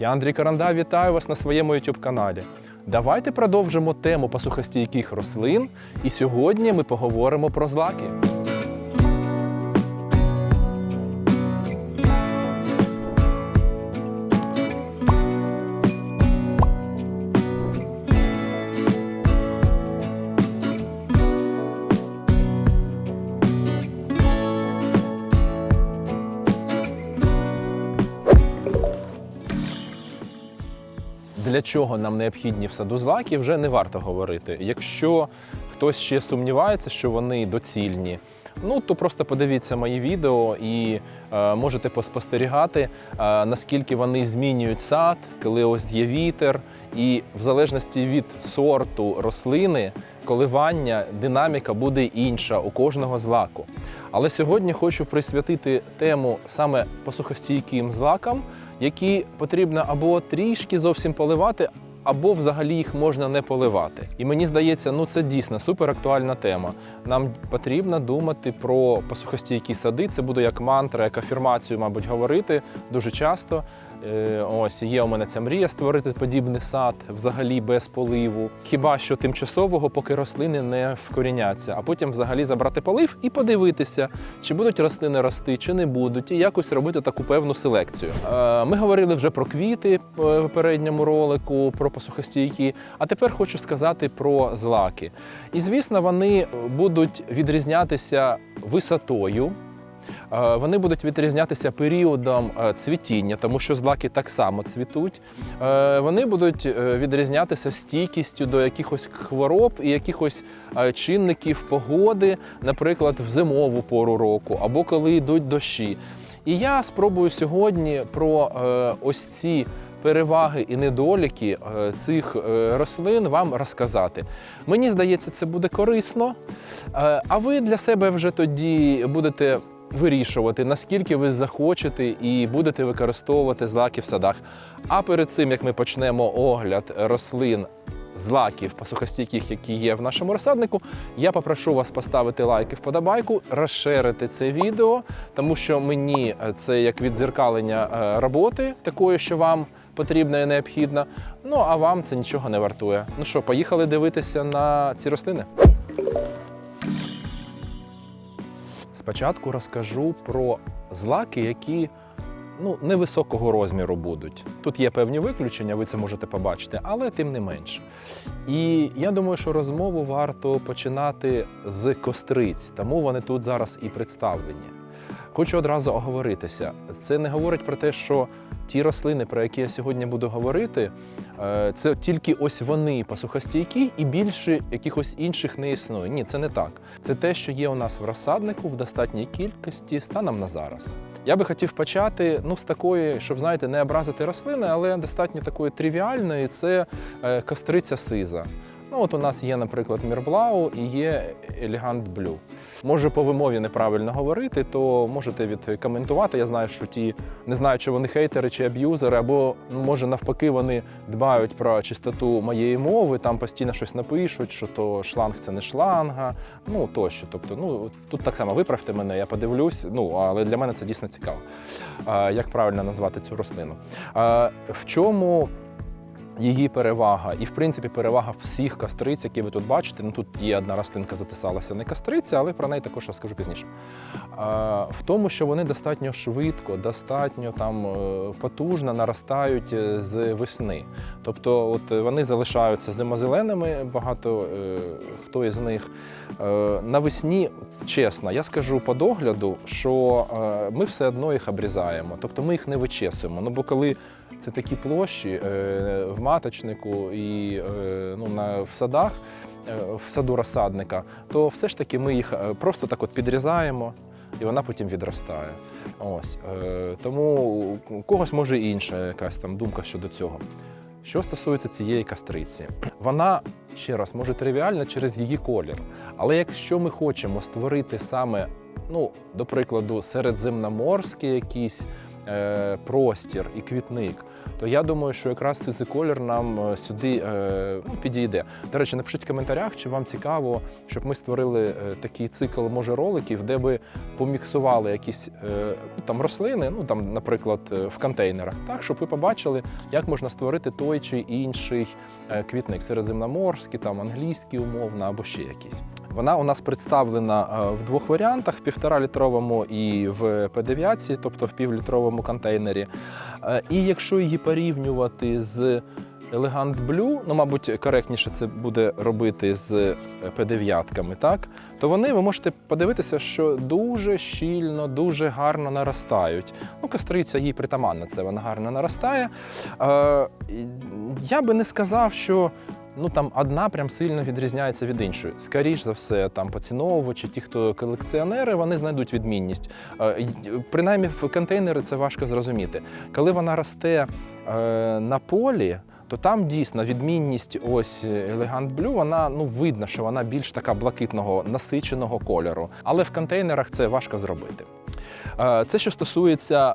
Я Андрій Каранда, вітаю вас на своєму YouTube каналі. Давайте продовжимо тему посухостійких рослин, і сьогодні ми поговоримо про злаки. Для чого нам необхідні в саду злаки, вже не варто говорити. Якщо хтось ще сумнівається, що вони доцільні, ну то просто подивіться мої відео і е, можете поспостерігати, е, наскільки вони змінюють сад, коли ось є вітер, і в залежності від сорту рослини, коливання, динаміка буде інша у кожного злаку. Але сьогодні хочу присвятити тему саме посухостійким злакам, які потрібно або трішки зовсім поливати, або взагалі їх можна не поливати. І мені здається, ну це дійсно суперактуальна тема. Нам потрібно думати про посухостійкі сади. Це буде як мантра, як афірмацію, мабуть, говорити дуже часто. Е, Ось є у мене ця мрія створити подібний сад взагалі без поливу. Хіба що тимчасового, поки рослини не вкоріняться, а потім взагалі забрати полив і подивитися, чи будуть рослини рости, чи не будуть, і якось робити таку певну селекцію. Е, Ми говорили вже про квіти в попередньому ролику, про посухостійкі, а тепер хочу сказати про злаки. І звісно, вони будуть відрізнятися висотою. Е, Вони будуть відрізнятися періодом е, цвітіння, тому що злаки так само цвітуть. Е, Вони будуть відрізнятися стійкістю до якихось хвороб і якихось чинників погоди, наприклад, в зимову пору року або коли йдуть дощі. І я спробую сьогодні про ось ці переваги і недоліки цих рослин вам розказати. Мені здається, це буде корисно. А ви для себе вже тоді будете вирішувати, наскільки ви захочете і будете використовувати злаки в садах. А перед цим, як ми почнемо огляд рослин злаків посухостійких, які є в нашому розсаднику, я попрошу вас поставити лайк і вподобайку, розширити це відео, тому що мені це як відзеркалення е, роботи, такої, що вам потрібна і необхідна. Ну а вам це нічого не вартує. Ну що, поїхали дивитися на ці рослини. Спочатку розкажу про злаки, які ну, невисокого розміру будуть. Тут є певні виключення, ви це можете побачити, але тим не менше. І я думаю, що розмову варто починати з костриць, тому вони тут зараз і представлені. Хочу одразу оговоритися. Це не говорить про те, що ті рослини, про які я сьогодні буду говорити, е, це тільки ось вони посухостійкі і більше якихось інших не існує. Ні, це не так. Це те, що є у нас в розсаднику в достатній кількості станом на зараз. Я би хотів почати ну, з такої, щоб знаєте, не образити рослини, але достатньо такої тривіальної це е, костриця сиза. Ну, от у нас є, наприклад, Мірблау і є Елегант Блю. Може, по вимові неправильно говорити, то можете відкоментувати. Я знаю, що ті не знаю, чи вони хейтери чи аб'юзери, або ну, може навпаки вони дбають про чистоту моєї мови, там постійно щось напишуть, що то шланг це не шланга, ну тощо. Тобто, ну тут так само виправте мене, я подивлюсь. Ну але для мене це дійсно цікаво. Як правильно назвати цю рослину? В чому її перевага, і в принципі перевага всіх кастриць, які ви тут бачите. Ну тут є одна рослинка, затисалася не кастриця, але про неї також розкажу пізніше. В тому, що вони достатньо швидко, достатньо там е, потужно наростають е, з весни. Тобто, от вони залишаються зимозеленими, багато е, хто із них. Е, Навесні, чесно, я скажу по догляду, що е, ми все одно їх обрізаємо, тобто ми їх не вичесуємо. Ну бо коли це такі площі е, в маточнику і е, ну, на, в садах, е, в саду розсадника, то все ж таки ми їх просто так от підрізаємо. І вона потім відростає. Ось тому у когось може інша якась там думка щодо цього. Що стосується цієї кастриці, вона ще раз може тривіальна через її колір. Але якщо ми хочемо створити саме, ну, до прикладу, середземноморський якийсь е, простір і квітник, то я думаю, що якраз сизий колір нам е, сюди е, ну, підійде. До речі, напишіть в коментарях, чи вам цікаво, щоб ми створили е, такий цикл, може, роликів, де би поміксували якісь ну, там рослини, ну там, наприклад, в контейнерах, так, щоб ви побачили, як можна створити той чи інший квітник середземноморський, там англійський умовно або ще якийсь. Вона у нас представлена е, в двох варіантах: в півтора-літровому і в P9, тобто в півлітровому контейнері. Е, І якщо її порівнювати з Elegant Blue, ну, мабуть, коректніше це буде робити з P9, так? То вони ви можете подивитися, що дуже щільно, дуже гарно наростають. Ну, кастриця їй притаманна, це вона гарно наростає. Е, Я би не сказав, що ну там одна прям сильно відрізняється від іншої. Скоріш за все, там поціновувачі, ті, хто колекціонери, вони знайдуть відмінність. Е, Принаймні в контейнери це важко зрозуміти. Коли вона росте е, на полі. То там дійсно відмінність ось Elegant Blue, вона ну видно, що вона більш така блакитного насиченого кольору. Але в контейнерах це важко зробити. Е, Це що стосується е,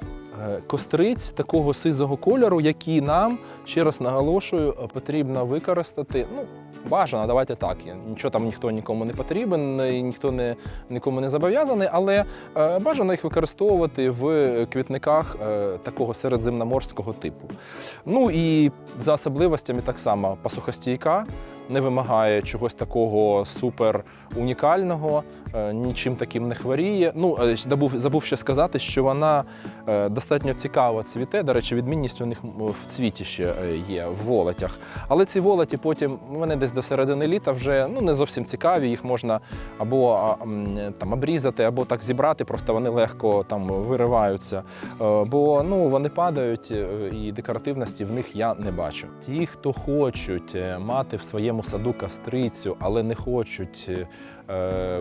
костриць такого сизого кольору, які нам, ще раз наголошую, е, потрібно використати. Ну, бажано, давайте так. Нічого там ніхто нікому не потрібен, ніхто не, нікому не зобов'язаний, але е, бажано їх використовувати в квітниках е, такого середземноморського типу. Ну і за особливостями так само пасухостійка, не вимагає чогось такого супер унікального, е, нічим таким не хворіє. Ну, е, забув, ще сказати, що вона е, достатньо цікаво цвіте. До речі, відмінність у них в цвіті ще е, є, в волотях. Але ці волоті потім вони десь до середини літа вже ну, не зовсім цікаві. Їх можна або там, обрізати, або так зібрати, просто вони легко там вириваються. Е, Бо ну, вони падають, е, і декоративності в них я не бачу. Ті, хто хочуть е, мати в своєму саду кастрицю, але не хочуть е, е,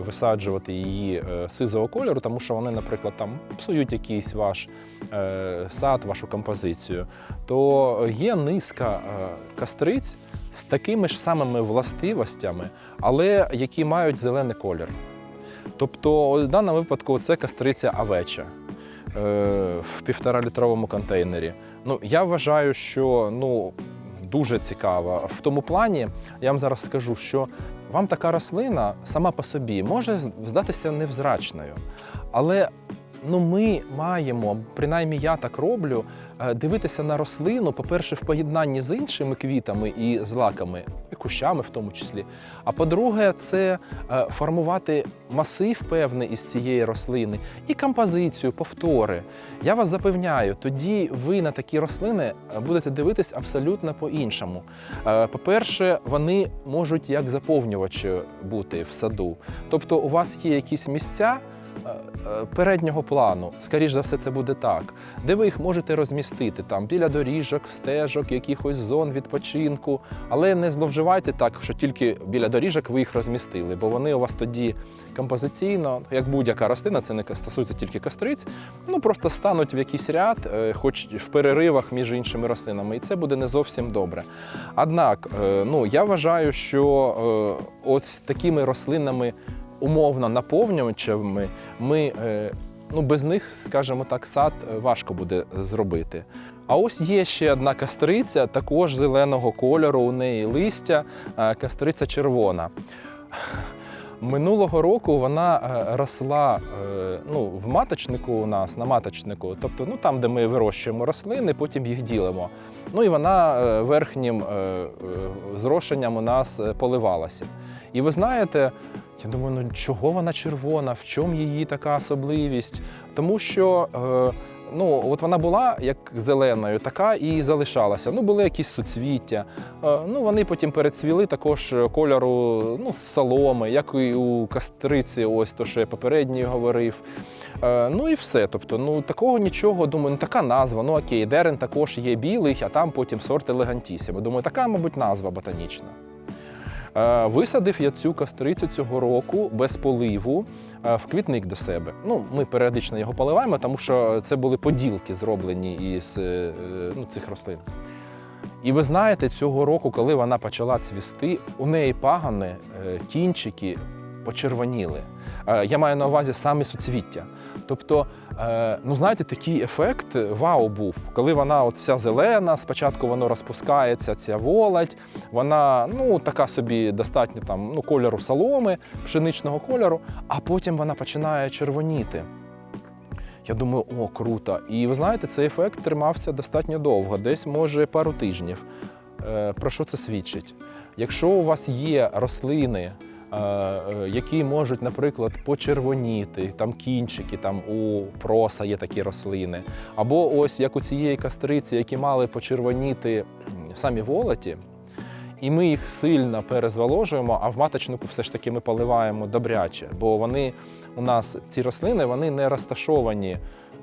висаджувати її е, сизого кольору, тому що вони, наприклад, там псують якийсь ваш е, сад, вашу композицію, то є низка е, кастриць з такими ж самими властивостями, але які мають зелений колір. Тобто, в даному випадку це кастриця авеча е, в півторалітровому контейнері. Ну, я вважаю, що ну, дуже цікава. В тому плані я вам зараз скажу, що вам така рослина сама по собі може здатися невзрачною. Але ну, ми маємо, принаймні я так роблю, дивитися на рослину, по-перше, в поєднанні з іншими квітами і злаками, і кущами в тому числі. А по-друге, це е, формувати масив певний із цієї рослини і композицію, повтори. Я вас запевняю, тоді ви на такі рослини е, будете дивитись абсолютно по-іншому. Е, По-перше, вони можуть як заповнювачі бути в саду. Тобто, у вас є якісь місця. Е, е, Переднього плану, скоріш за все, це буде так, де ви їх можете розмістити там біля доріжок, стежок, якихось зон відпочинку. Але не зловживайте так, що тільки біля доріжок ви їх розмістили, бо вони у вас тоді композиційно, як будь-яка рослина, це не стосується тільки кастриць, ну просто стануть в якийсь ряд, е, хоч в переривах між іншими рослинами, і це буде не зовсім добре. Однак, ну я вважаю, що ось такими рослинами, умовно наповнювачами, ми. е, Ну, без них, скажімо так, сад е, важко буде зробити. А ось є ще одна кастриця, також зеленого кольору, у неї листя, е, кастриця червона. Минулого року вона росла ну, в маточнику у нас, на маточнику, тобто ну, там, де ми вирощуємо рослини, потім їх ділимо. Ну і вона верхнім зрошенням у нас поливалася. І ви знаєте, я думаю, ну чого вона червона, в чому її така особливість? Тому що е, ну, от вона була як зеленою, така і залишалася. Ну, були якісь суцвіття. Е, ну, вони потім перецвіли також кольору ну, соломи, як і у кастриці, ось то, що я попередньо говорив. Е, ну і все. Тобто, ну такого нічого, думаю, ну така назва. Ну окей, дерен також є білий, а там потім сорт елегантісімо. Думаю, така, мабуть, назва ботанічна. Е, Висадив я цю кастрицю цього року без поливу е, в квітник до себе. Ну, ми періодично його поливаємо, тому що це були поділки зроблені із е, ну, цих рослин. І ви знаєте, цього року, коли вона почала цвісти, у неї пагани, кінчики почервоніли. Я маю на увазі самі суцвіття. Тобто, е, ну знаєте, такий ефект вау був, коли вона от вся зелена, спочатку воно розпускається, ця володь, вона ну така собі достатньо там ну, кольору соломи, пшеничного кольору, а потім вона починає червоніти. Я думаю, о, круто. І ви знаєте, цей ефект тримався достатньо довго, десь може пару тижнів. Е, Про що це свідчить? Якщо у вас є рослини, е, е, які можуть, наприклад, почервоніти, там кінчики, там у проса є такі рослини, або ось як у цієї кастриці, які мали почервоніти самі волоті, і ми їх сильно перезволожуємо, а в маточнику все ж таки ми поливаємо добряче, бо вони у нас ці рослини вони не розташовані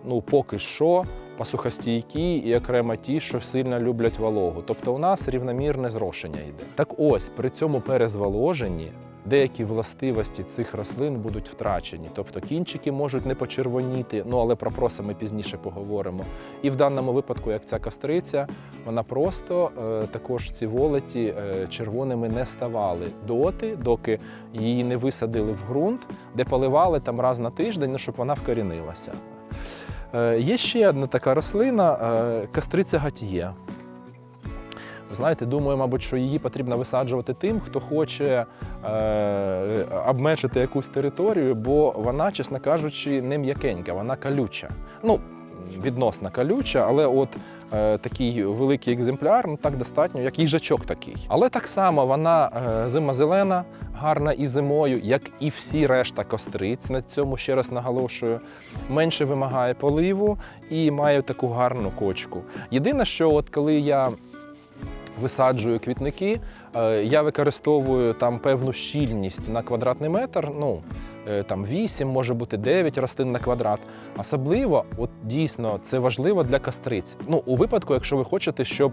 ну, поки що пасухостійкі і окремо ті, що сильно люблять вологу. Тобто у нас рівномірне зрошення йде. Так ось при цьому перезволоженні деякі властивості цих рослин будуть втрачені. Тобто кінчики можуть не почервоніти, ну але про проса ми пізніше поговоримо. І в даному випадку, як ця кастриця, вона просто е, також ці волоті е, червоними не ставали доти, доки її не висадили в ґрунт, де поливали там раз на тиждень, ну, щоб вона вкорінилася. Е, Є ще одна така рослина е, кастриця гатіє. Знаєте, думаю, мабуть, що її потрібно висаджувати тим, хто хоче е, обмежити якусь територію, бо вона, чесно кажучи, не м'якенька, вона колюча. Ну, відносно колюча, але от е, такий великий екземпляр, ну так достатньо, як їжачок такий. Але так само вона е, зимозелена, гарна і зимою, як і всі решта костриць. На цьому ще раз наголошую, менше вимагає поливу і має таку гарну кочку. Єдине, що от коли я висаджую квітники, е, я використовую там певну щільність на квадратний метр. Ну е, там 8, може бути 9 рослин на квадрат. Особливо, от дійсно, це важливо для кастриць. Ну, у випадку, якщо ви хочете, щоб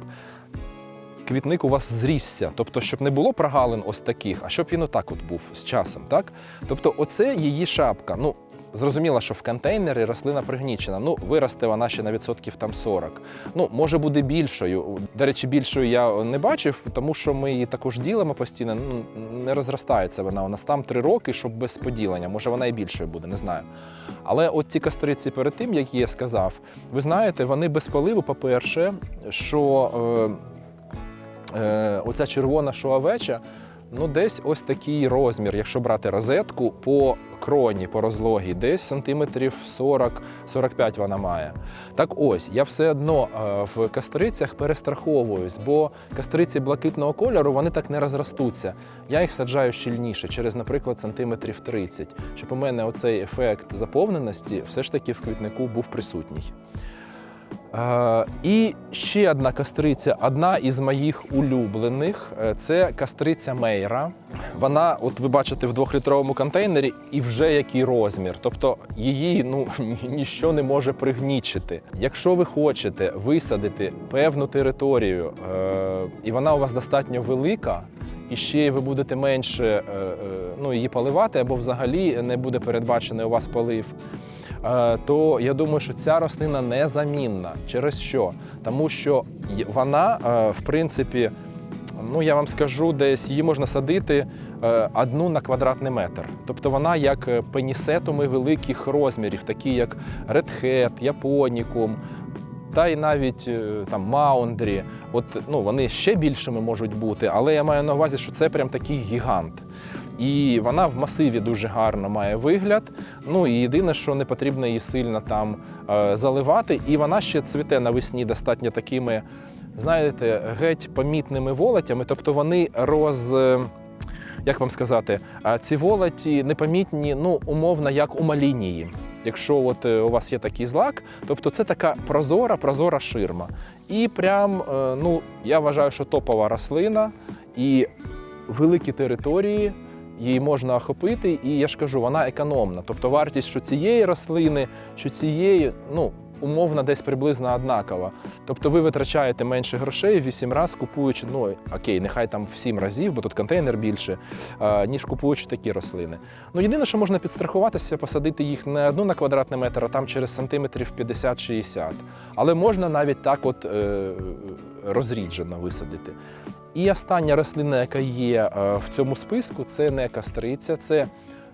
квітник у вас зрісся, тобто, щоб не було прогалин ось таких, а щоб він отак от був з часом. Так? Тобто, оце її шапка. Ну, Зрозуміло, що в контейнері рослина пригнічена. Ну, виросте вона ще на відсотків там 40. Ну, може буде більшою. До речі, більшою я не бачив, тому що ми її також ділимо постійно. Ну, не розростається вона. У нас там три роки, щоб без поділення. Може, вона і більшою буде, не знаю. Але от ці кастриці перед тим, як я сказав, ви знаєте, вони без поливу, по-перше, що е, е, оця червона шуавеча, ну десь ось такий розмір, якщо брати розетку по кроні, по розлогі, десь сантиметрів 40-45 вона має. Так ось, я все одно е, в кастрицях перестраховуюсь, бо кастриці блакитного кольору вони так не розростуться. Я їх саджаю щільніше, через, наприклад, сантиметрів 30, щоб у мене оцей ефект заповненості все ж таки в квітнику був присутній. Е, І ще одна кастриця, одна із моїх улюблених е, це кастриця Мейра. Вона, от ви бачите, в двохлітровому контейнері і вже який розмір. Тобто її ну, ніщо не може пригнічити. Якщо ви хочете висадити певну територію, е, і вона у вас достатньо велика, і ще ви будете менше е, е, ну, її поливати, або взагалі не буде передбачений у вас полив. Е, то я думаю, що ця рослина незамінна. Через що? Тому що вона, е, в принципі, ну я вам скажу, десь її можна садити е, одну на квадратний метр. Тобто вона як пенісетуми великих розмірів, такі як редхет, японікум. Та й навіть там маундрі, от ну вони ще більшими можуть бути, але я маю на увазі, що це прям такий гігант. І вона в масиві дуже гарно має вигляд. Ну і єдине, що не потрібно її сильно там е, заливати. І вона ще цвіте навесні достатньо такими, знаєте, геть помітними волотями. Тобто вони роз. е, Як вам сказати, ці волоті непомітні, ну, умовно, як у малінії. Якщо от е, у вас є такий злак, тобто це така прозора, прозора ширма. І прям, ну, я вважаю, що топова рослина і великі території її можна охопити, і я ж кажу, вона економна. Тобто вартість що цієї рослини, що цієї, ну, умовно, десь приблизно однакова. Тобто ви витрачаєте менше грошей в 8 разів, купуючи, ну окей, нехай там в 7 разів, бо тут контейнер більше, ніж купуючи такі рослини. Ну, єдине, що можна підстрахуватися, посадити їх не одну на квадратний метр, а там через сантиметрів 50-60. Але можна навіть так от е, розріджено висадити. І остання рослина, яка є е, в цьому списку, це не кастриця, це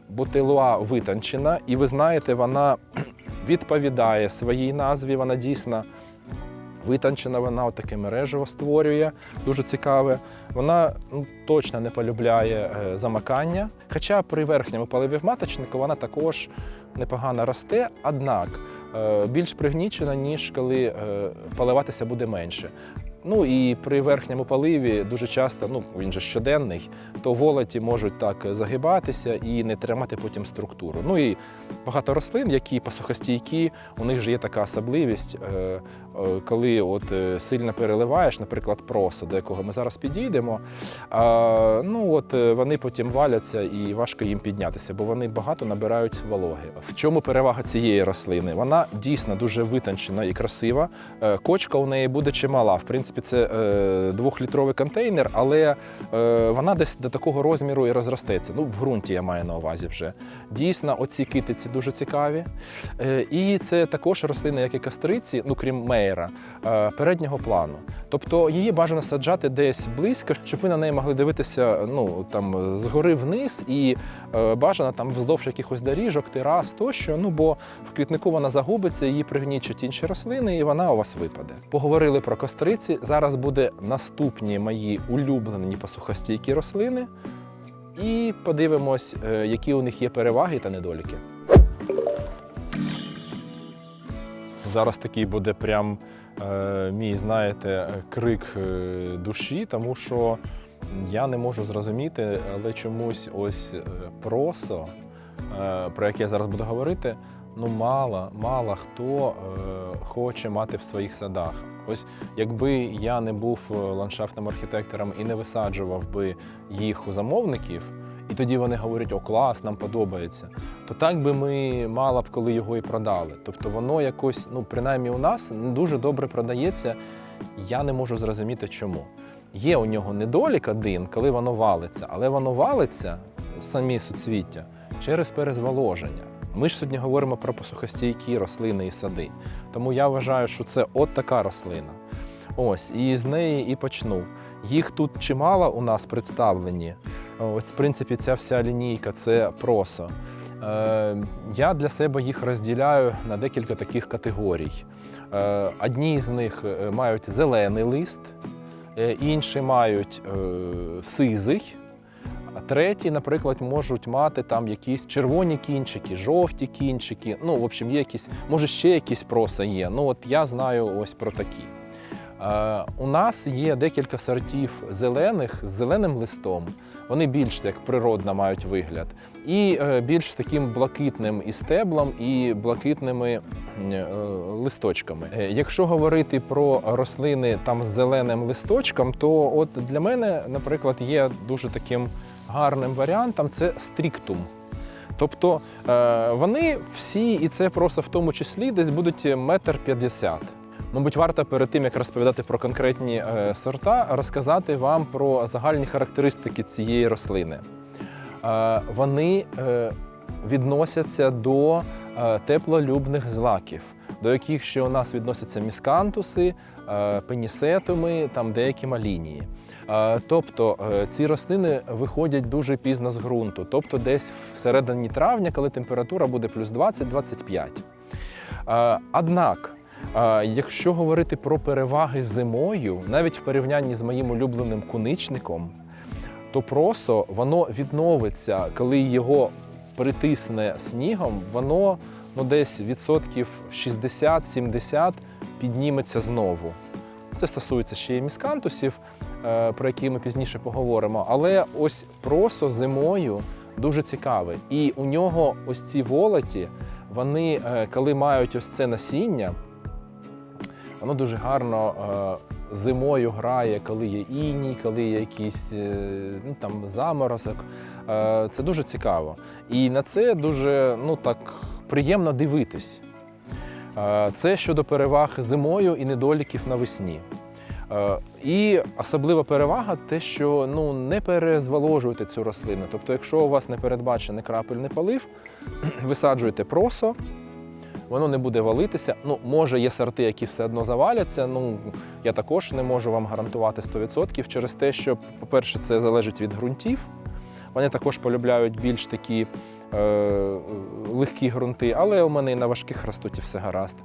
бутилуа витончена, і ви знаєте, вона відповідає своїй назві. Вона дійсно витончена, вона таке мережево створює, дуже цікаве. Вона ну, точно не полюбляє е, замикання. Хоча при верхньому поливі маточнику вона також непогано росте, однак е, більш пригнічена, ніж коли поливатися буде менше. Ну і при верхньому поливі дуже часто, ну він же щоденний, то волоті можуть так загибатися і не тримати потім структуру. Ну і багато рослин, які посухостійкі, у них же є така особливість, е, коли от е, сильно переливаєш, наприклад, просо, до якого ми зараз підійдемо. Ну от е, вони потім валяться і важко їм піднятися, бо вони багато набирають вологи. В чому перевага цієї рослини? Вона дійсно дуже витончена і красива. Е, Кочка у неї буде чимала. В принципі, це е, двохлітровий контейнер, але е, вона десь до такого розміру і розростеться. Ну, в ґрунті я маю на увазі вже. Дійсно, оці китиці дуже цікаві. Е, І це також рослина, як і кастриці, ну крім мейра, е, переднього плану. Тобто її бажано саджати десь близько, щоб ви на неї могли дивитися ну, там, згори вниз і е, бажано там вздовж якихось доріжок, терас тощо. Ну бо в квітнику вона загубиться, її пригнічать інші рослини, і вона у вас випаде. Поговорили про костриці. Зараз буде наступні мої улюблені посухостійкі рослини. І подивимось, е, які у них є переваги та недоліки. Зараз такий буде прям е, мій, знаєте, крик е, душі, тому що я не можу зрозуміти, але чомусь ось е, просо, про яке я зараз буду говорити, ну мало, мало хто хоче мати в своїх садах. Ось якби я не був ландшафтним архітектором і не висаджував би їх у замовників, і тоді вони говорять, о, клас, нам подобається. То так би ми мало б коли його і продали. Тобто воно якось, ну принаймні у нас не дуже добре продається. Я не можу зрозуміти, чому. Є у нього недолік один, коли воно валиться, але воно валиться самі суцвіття через перезволоження. Ми ж сьогодні говоримо про посухостійкі рослини і сади. Тому я вважаю, що це от така рослина. Ось, і з неї і почну. Їх тут чимало у нас представлені. Ось, в принципі, ця вся лінійка це просо. Е, Я для себе їх розділяю на декілька таких категорій. Е, Одні з них е, мають зелений лист, інші мають сизий, а треті, наприклад, можуть мати там якісь червоні кінчики, жовті кінчики. Ну, в общем, є якісь, може, ще якісь проса є. Ну, от я знаю ось про такі. У нас є декілька сортів зелених з зеленим листом. Вони більш як природно мають вигляд. І е, більш таким блакитним і стеблом, і блакитними е, листочками. Е, Якщо говорити про рослини там з зеленим листочком, то от для мене, наприклад, є дуже таким гарним варіантом це стріктум. Тобто вони всі, і це просто в тому числі, десь будуть метр п'ятдесят. Мабуть, варто перед тим, як розповідати про конкретні е, сорта, розказати вам про загальні характеристики цієї рослини. Е, вони е, відносяться до теплолюбних злаків, до яких ще у нас відносяться міскантуси, пенісетуми, там деякі малінії. Тобто ці рослини виходять дуже пізно з ґрунту, тобто десь в середині травня, коли температура буде плюс 20-25. Е, Однак, якщо говорити про переваги зимою, навіть в порівнянні з моїм улюбленим куничником, то просо воно відновиться, коли його притисне снігом, воно ну, десь відсотків 60-70 підніметься знову. Це стосується ще й міскантусів, е, про які ми пізніше поговоримо. Але ось просо зимою дуже цікаве. І у нього ось ці волоті, вони, е, коли мають ось це насіння, воно дуже гарно е, зимою грає, коли є іній, коли є якийсь е, ну, там, заморозок. Е, Це дуже цікаво. І на це дуже ну, так, приємно дивитись. Це щодо переваг зимою і недоліків навесні. І особлива перевага те, що ну, не перезволожуєте цю рослину. Тобто, якщо у вас не передбачений крапельний полив, висаджуєте просо, воно не буде валитися. Ну, може, є сорти, які все одно заваляться. Ну, я також не можу вам гарантувати 100% через те, що, по-перше, це залежить від ґрунтів. Вони також полюбляють більш такі е, легкі ґрунти, але у мене і на важких ростуть і все гаразд.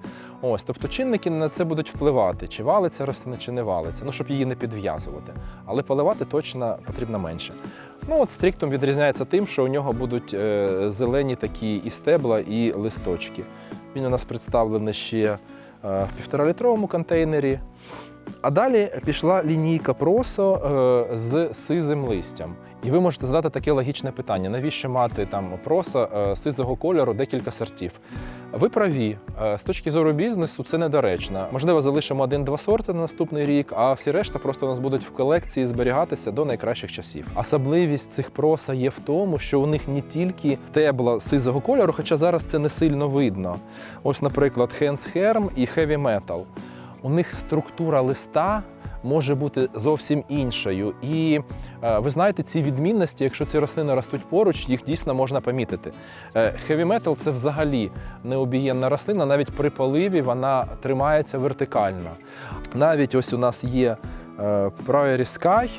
Ось, тобто чинники на це будуть впливати, чи валиться рослина, чи не валиться, ну щоб її не підв'язувати. Але поливати точно потрібно менше. Ну от стріктум відрізняється тим, що у нього будуть е, зелені такі і стебла, і листочки. Він у нас представлений ще е, в півторалітровому контейнері. А далі пішла лінійка просо е, з сизим листям. І ви можете задати таке логічне питання: навіщо мати там проса е, сизого кольору декілька сортів? Ви праві, Е, з точки зору бізнесу це недоречно. Можливо, залишимо один-два сорти на наступний рік, а всі решта просто у нас будуть в колекції зберігатися до найкращих часів. Особливість цих проса є в тому, що у них не тільки стебла сизого кольору, хоча зараз це не сильно видно. Ось, наприклад, Hans Herm і Heavy Metal. У них структура листа може бути зовсім іншою. І е, ви знаєте, ці відмінності, якщо ці рослини ростуть поруч, їх дійсно можна помітити. Е, Metal – це взагалі необієнна рослина, навіть при поливі вона тримається вертикально. Навіть ось у нас є е, Prairie Sky.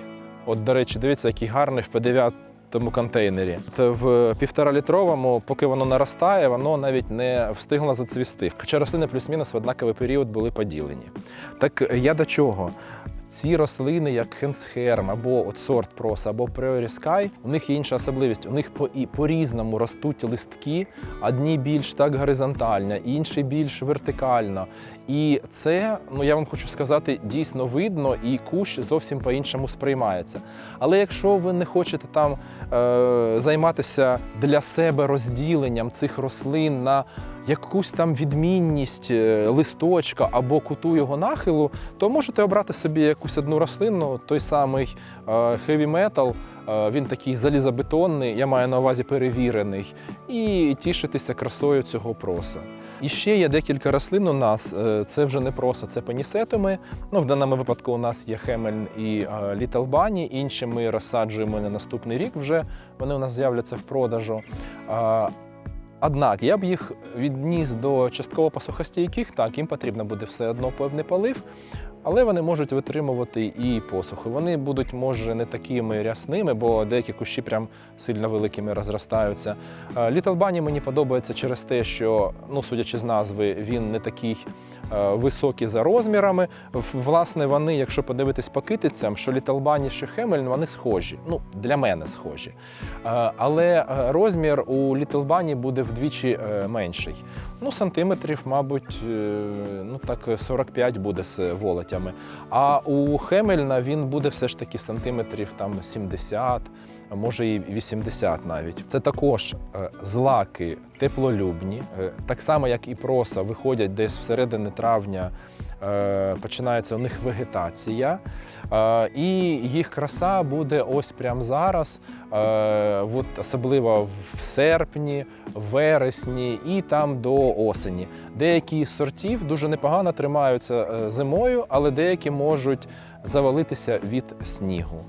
От, до речі, дивіться, який гарний в P9 тому контейнері. В півторалітровому, поки воно наростає, воно навіть не встигло зацвісти. Хоча рослини плюс-мінус в однаковий період були поділені. Так я до чого? Ці рослини, як хенсхерм, або от сорт проса, або Sky, у них є інша особливість. У них по, і по-різному ростуть листки, одні більш так горизонтально, інші більш вертикально. І це, ну я вам хочу сказати, дійсно видно, і кущ зовсім по-іншому сприймається. Але якщо ви не хочете там е, займатися для себе розділенням цих рослин на якусь там відмінність е, листочка або куту його нахилу, то можете обрати собі якусь одну рослину, той самий metal, е, він такий залізобетонний, я маю на увазі перевірений, і тішитися красою цього проса. І ще є декілька рослин у нас. е, Це вже не проса, це панісетуми. Ну, в даному випадку у нас є Хемельн і е, Літл Бані. Інші ми розсаджуємо на наступний рік. Вже вони у нас з'являться в продажу. Однак я б їх відніс до частково посухостійких, так, їм потрібно буде все одно певний полив, але вони можуть витримувати і посуху. Вони будуть, може, не такими рясними, бо деякі кущі прям сильно великими розростаються. Літл Бані мені подобається через те, що, ну, судячи з назви, він не такий е, високий за розмірами. Власне, вони, якщо подивитись по китицям, що Літл Бані, що Хемельн, вони схожі. Ну, для мене схожі. Е, Але е, розмір у Bunny буде вдвічі менший. Ну, сантиметрів, мабуть, ну так 45 буде з волотями. А у Хемельна він буде все ж таки сантиметрів там 70, а може і 80 навіть. Це також е, злаки теплолюбні, е, так само як і проса, виходять десь всередини травня. е, Починається у них вегетація, і їх краса буде ось прямо зараз, от особливо в серпні, вересні і там до осені. Деякі з сортів дуже непогано тримаються зимою, але деякі можуть завалитися від снігу.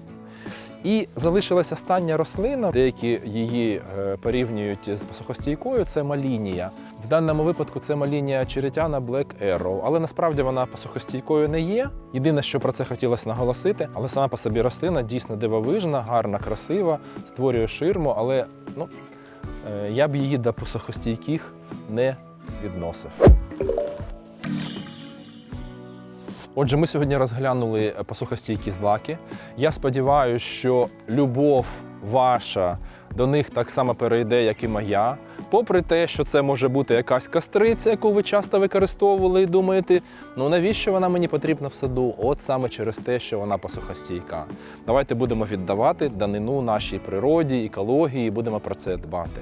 І залишилася остання рослина, деякі її е, порівнюють з посухостійкою, це малінія. В даному випадку це малінія черетяна Black Arrow, але насправді вона посухостійкою не є. Єдине, що про це хотілося наголосити, але сама по собі рослина дійсно дивовижна, гарна, красива, створює ширму, але ну, е, я б її до посухостійких не відносив. Отже, ми сьогодні розглянули посухостійкі злаки. Я сподіваюся, що любов ваша до них так само перейде, як і моя. Попри те, що це може бути якась кастриця, яку ви часто використовували і думаєте, ну навіщо вона мені потрібна в саду? От саме через те, що вона посухостійка. Давайте будемо віддавати данину нашій природі, екології, будемо про це дбати.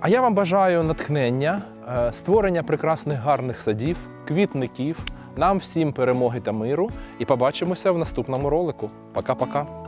А я вам бажаю натхнення, е, створення прекрасних гарних садів, квітників, нам всім перемоги та миру. І побачимося в наступному ролику. Пока-пока.